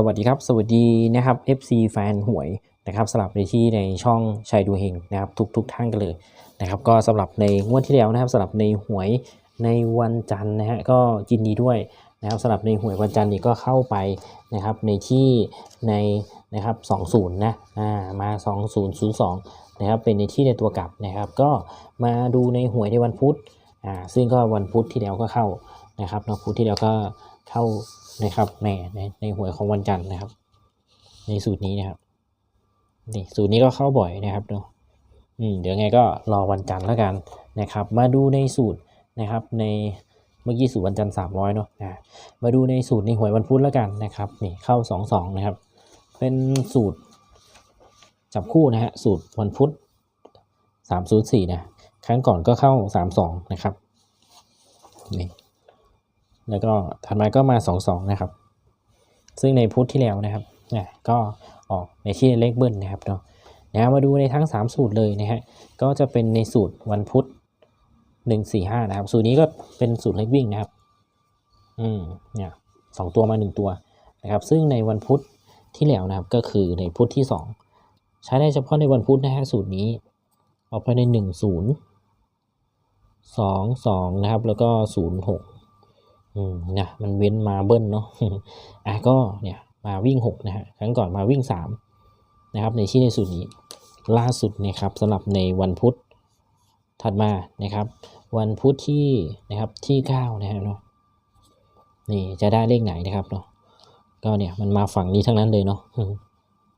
สวัสดีครับ สวัสดีนะครับ FC แฟนหวยนะครับสำหรับในที่ในช่องชัยดูเฮงนะครับทุกทุกท่านกันเลยนะครับก็สำหรับในงวดที่แล้วนะครับสำหรับในหวยในวันจันทร์นะฮะก็ยินดีด้วยนะครับสำหรับในหวยวันจันทร์นี่ก็เข้าไปนะครับในที่ในนะครับ20นะอ่ามา2002นะครับเป็นในที่ในตัวกลับนะครับก็มาดูในหวยในวันพุธอ่าซึ่งก็วันพุธที่แล้วก็เข้านะครับนะพุธที่แล้วก็เข้า นะครับในในในหวยของวันจันทร์นะครับ ในสูตรนี้นะครับนี่สูตรนี้ก็เข้าบ่อยนะครับเนาะอืมเดี๋ยวไงก็รอวันจันทร์แล้วกันนะครับ มาดูในสูตรนะครับ ในเมื่อกี้สูตรวันจันทร์สามร้อยเนาะนะมาดูในสูตรในหวยวันพุธแล้วกันนะครับนี่เข้าสองสองนะครับ เป็นสูตรจับคู่นะฮะสูตรวันพุธสามศูนย์สี่นะครั้งก่อนก็เข้าสามสองนะครับนี่ แล้วก็ถัดมาก็มาสองสองนะครับ ซึ่งในพุธที่แล้วนะครับนะก็ออกในที่เลขเบิ้ลนะครับเนาะนะมาดูในทั้ง 3 สูตรเลยนะฮะก็จะเป็นในสูตรวันพุธ1 4 5นะครับ สูตรนี้ก็เป็นสูตรเลขวิ่งนะครับ อืมเนี่ยสองตัวมา 1 ตัวนะครับ ซึ่งในวันพุธที่แล้วนะครับก็คือในพุธที่ 2 ใช้ได้เฉพาะในวันพุธนะฮะสูตรนี้ ออกไปใน 1 0 2 2 นะครับ แล้วก็ 0 6 อืมนะมันเว้นมาเบิ้ลเนาะอะก็เนี่ยมาวิ่ง 6 นะฮะครั้งก่อนมาวิ่ง 3 นะครับ ในที่ในสูตรนี้ล่าสุดนะครับสำหรับในวันพุธถัดมานะครับ วันพุธที่นะครับที่9นะฮะเนาะนี่จะได้เลขไหนนะครับเนาะก็เนี่ยมันมาฝั่งนี้ทั้งนั้นเลยเนาะ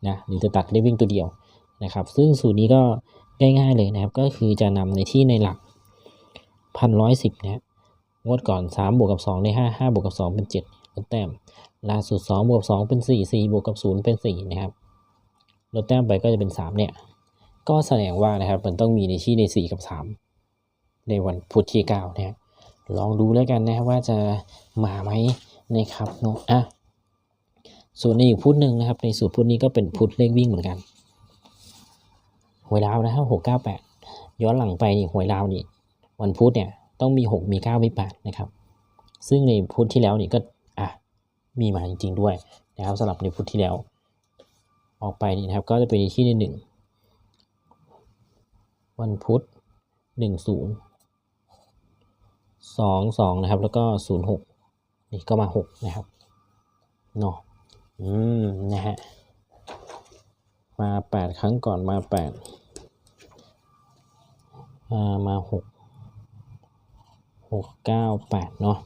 นะหรือจะตัดได้วิ่งตัวเดียวนะครับ ซึ่งสูตรนี้ก็ง่ายๆเลยนะครับ ก็คือจะนำในที่ในหลักพันร้อยสิบนะฮะ งวดก่อน3บวกกับ2ได้5 5บวกกับ2เป็น7ลดแต้มล่าสุด2บวกกับ2เป็น 4 4บวกกับ0เป็น4นะครับลดแต้มไปก็จะเป็น 3 เนี่ย ก็แสดงว่านะครับมันต้องมีในที่ใน 4 กับ 3 ในวันพุธที่9นะฮะลองดูแล้วกันนะครับว่าจะมาไหมนะครับเนาะอะส่วนในอีกพุธหนึ่งนะครับ ในสูตรพุธนี้ก็เป็นพุธเลขวิ่งเหมือนกันหวยลาวนะครับ6 9 8ย้อนหลังไปนี่หวยลาวนี่วันพุธเนี่ย ต้องมี 6 มี 9 มี 8 นะครับ ซึ่งในพุธที่แล้วนี่ก็อะมีมาจริง ๆ ด้วยนะครับสำหรับในพุธที่แล้ว ออกไปนี่นะครับก็จะเป็นที่ในหนึ่งวันพุธหนึ่งศูนย์สองสองนะครับ แล้วก็ศูนย์หกนี่ก็มาหกนะครับเนาะอืมนะฮะมาแปดครั้งก่อนมาแปดมามาห กหกเก้าแปดเนาะ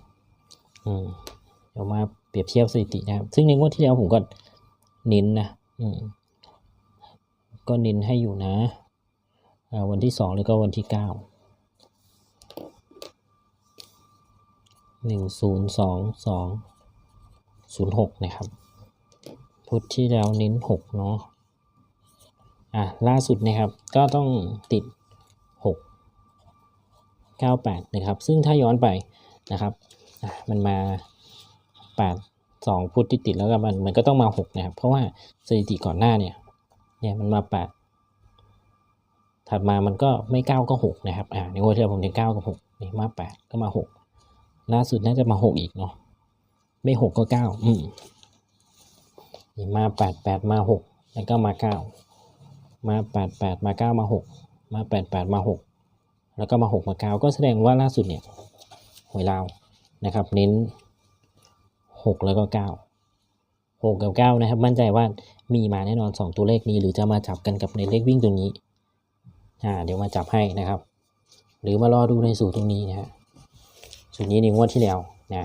อืมเดี๋ยวมาเปรียบเทียบสถิตินะครับ ซึ่งในงวดที่แล้วผมก็เน้นนะอืมก็เน้นให้อยู่นะอ่าวันที่สองแล้วก็วันที่เก้าหนึ่งศูนย์สองสองศูนย์หกนะครับ พุทธที่แล้วเน้นหกเนาะอะล่าสุดนะครับก็ต้องติด 98 นะครับ ซึ่งถ้าย้อนไปนะครับ มันมา 8 2 พุธติดติดแล้วก็มันมันก็ต้องมา 6 นะครับ เพราะว่าสถิติก่อนหน้าเนี่ยเนี่ยมันมา 8 ถัดมามันก็ไม่ 9 ก็ 6 นะครับ อ่าในงวดที่ผมเห็น9กับ6นี่มา 8 ก็มา 6 ล่าสุดน่าจะมา 6 อีกเนาะไม่ 6 ก็ 9 อืมนี่มา 8 8 มา 6 แล้วก็มา 9 มา 8 8 มา 9 มา 6 มา 8 8 มา 6 แล้วก็มาหกมาเก้าก็แสดงว่าล่าสุดเนี่ยหวยลาวนะครับเน้นหกแล้วก็เก้าหกกับเก้านะครับ มั่นใจว่ามีมาแน่นอนสองตัวเลขนี้ หรือจะมาจับกันกับในเลขวิ่งตัวนี้อ่าเดี๋ยวมาจับให้นะครับ หรือมารอดูในสูตรตรงนี้นะฮะสูตรนี้ในงวดที่แล้วนะ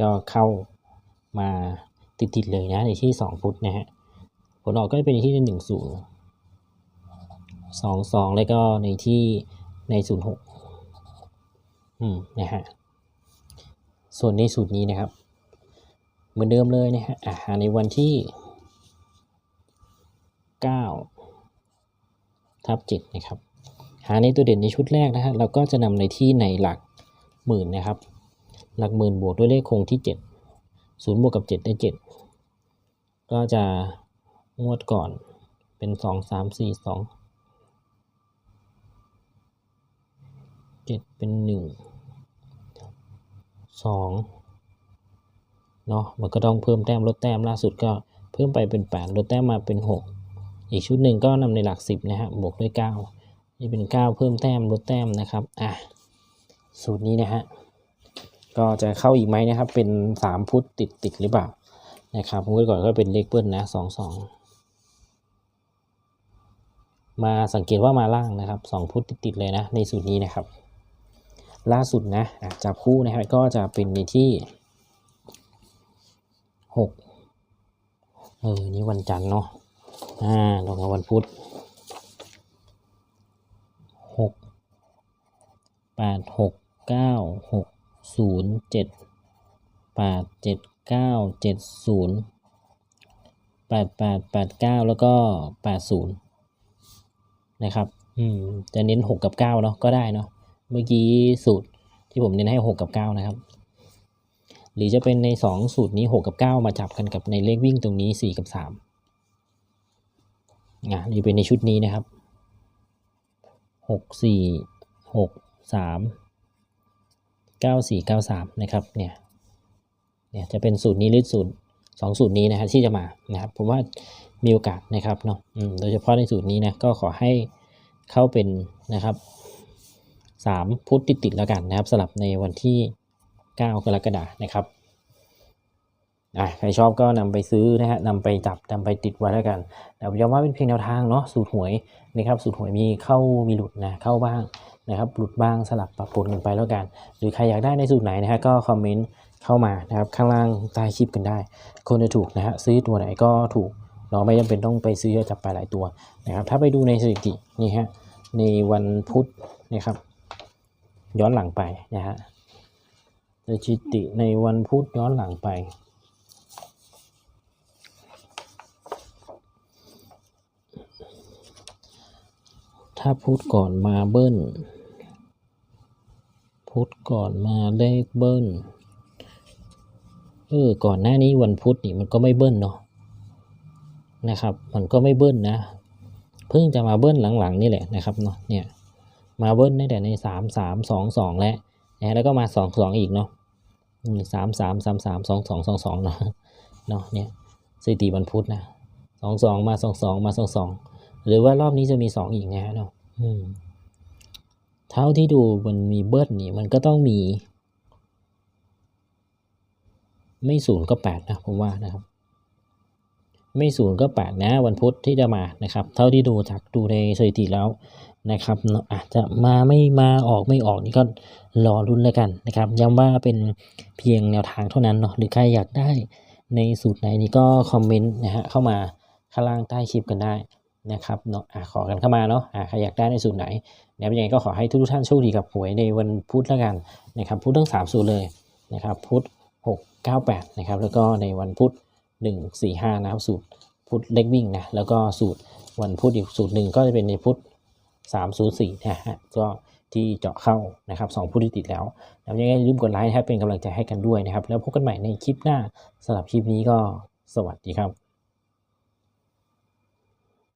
ก็เข้ามาติดๆเลยนะในที่สองฟุตนะฮะผลออกก็จะเป็นในที่หนึ่งศูนย์สองสองแล้วก็ในที่ ในศูนย์หกอืมนะฮะส่วนในสูตรนี้นะครับ เหมือนเดิมเลยนะฮะอ่าในวันที่เก้าทับเจ็ดนะครับ หาในตัวเด่นในชุดแรกนะฮะเราก็จะนำในที่ในหลักหมื่นนะครับ หลักหมื่นบวกด้วยเลขคงที่เจ็ดศูนย์บวกกับเจ็ดได้เจ็ดก็จะงวดก่อนเป็นสองสามสี่สอง เจ็ดเป็นหนึ่งสองเนาะมันก็ต้องเพิ่มแต้มลดแต้มล่าสุดก็เพิ่มไปเป็นแปดลดแต้มมาเป็นหกอีกชุดหนึ่งก็นำในหลักสิบนะฮะบวกด้วยเก้านี่เป็นเก้าเพิ่มแต้มลดแต้มนะครับอะสูตรนี้นะฮะก็จะเข้าอีกไหมนะครับ เป็นสามพุทธติดติดหรือเปล่านะครับผมก็ก่อนก็เป็นเลขเบิ้ลนะสองสองมาสังเกตว่ามาล่างนะครับสองพุทธติดติดๆเลยนะในสูตรนี้นะครับ ล่าสุดนะอะจับคู่นะครับก็จะเป็นในที่หกเออ นี่วันจันทร์เนาะอ่าลงมาวันพุธหกแปดหกเก้าหกศูนย์เจ็ดแปดเจ็ดเก้าเจ็ดศูนย์แปดแปดแปดเก้าแล้วก็แปดศูนย์นะครับ อืม จะเน้นหกกับเก้าเนาะก็ได้เนาะ เมื่อกี้สูตรที่ผมเน้นให้หกกับเก้านะครับ หรือจะเป็นในสองสูตรนี้หกกับเก้ามาจับกันกับในเลขวิ่งตรงนี้สี่กับสามอะหรือเป็นในชุดนี้นะครับหกสี่หกสามเก้าสี่เก้าสามนะครับเนี่ยเนี่ยจะเป็นสูตรนี้หรือสูตรสองสูตรนี้นะครับที่จะมานะครับผมว่ามีโอกาสนะครับเนาะโดยเฉพาะในสูตรนี้นะก็ขอให้เข้าเป็นนะครับ สามพุธติดๆแล้วกันนะครับสลับในวันที่ 9 กรกฎานะครับใครชอบก็นำไปซื้อนะฮะนำไปจับนำไปติดไว้แล้วกันแต่ย้ำว่าเป็นเพียงแนวทางเนาะสูตรหวยนะครับสูตรหวยมีเข้ามีหลุดนะเข้าบ้างนะครับหลุดบ้างสลับปรับปนกันไปแล้วกัน หรือใครอยากได้ในสูตรไหนนะฮะก็คอมเมนต์เข้ามานะครับข้างล่างใต้คลิปกันได้ คนจะถูกนะฮะซื้อตัวไหนก็ถูกเราไม่จำเป็นต้องไปซื้อจับไปหลายตัวนะครับถ้าไปดูในสถิตินี่ฮะในวันพุธนะครับ ย้อนหลังไปนะฮะสถิติในวันพุธย้อนหลังไป ถ้าพุธก่อนมาเบิ้ล พุธก่อนมาเลขเบิ้ล เออ ก่อนหน้านี้วันพุธนี่มันก็ไม่เบิ้ลเนาะ นะครับ มันก็ไม่เบิ้ลนะ เพิ่งจะมาเบิ้ลหลังๆนี่แหละนะครับเนาะ เนี่ย มาเบิ้ลตั้งแต่ในสามสามสองสองแล้วนะแล้วก็มาสองสองอีกเนาะสามสามสามสามสองสองสองสองเนาะเนาะเนี่ยสถิติวันพุธนะสองสองมาสองสองมาสองสองหรือว่ารอบนี้จะมีสองอีกนะเนาะเท่าที่ดูมันมีเบิ้ลนี่มันก็ต้องมี ไม่ศูนย์ก็แปดนะผมว่านะครับ ไม่ศูนย์ก็แปดนะวันพุธที่จะมานะครับ เท่าที่ดูจากดูในสถิติแล้วนะครับอาจจะมาไม่มาออกไม่ออกนี่ก็รอรุ้นแล้วกันนะครับย้ำว่าเป็นเพียงแนวทางเท่านั้นเนาะหรือใครอยากได้ในสูตรไหนนี่ก็คอมเมนต์นะฮะเข้ามาข้างล่างใต้คลิปกันได้นะครับเนาะขอกันเข้ามาเนาะใครอยากได้ในสูตรไหนนะครับยังไงก็ขอให้ทุกท่านโชคดีกับหวยในวันพุธแล้วกันนะครับพุธทั้งสามสูตรเลยนะครับพุธหกเก้าแปดนะครับแล้วก็ในวันพุธ หนึ่งสี่ห้านะครับ สูตรพุธเล็กวิ่งนะแล้วก็สูตรวันพุธอีกสูตรหนึ่งก็จะเป็นในพุธ304นะฮะก็ที่เจาะเข้านะครับ2ผู้ที่ติดแล้วแล้วยังไงอย่าลืมกดไลค์นะครับเป็นกำลังใจให้กันด้วยนะครับ แล้วพบกันใหม่ในคลิปหน้าสำหรับคลิปนี้ก็สวัสดีครับ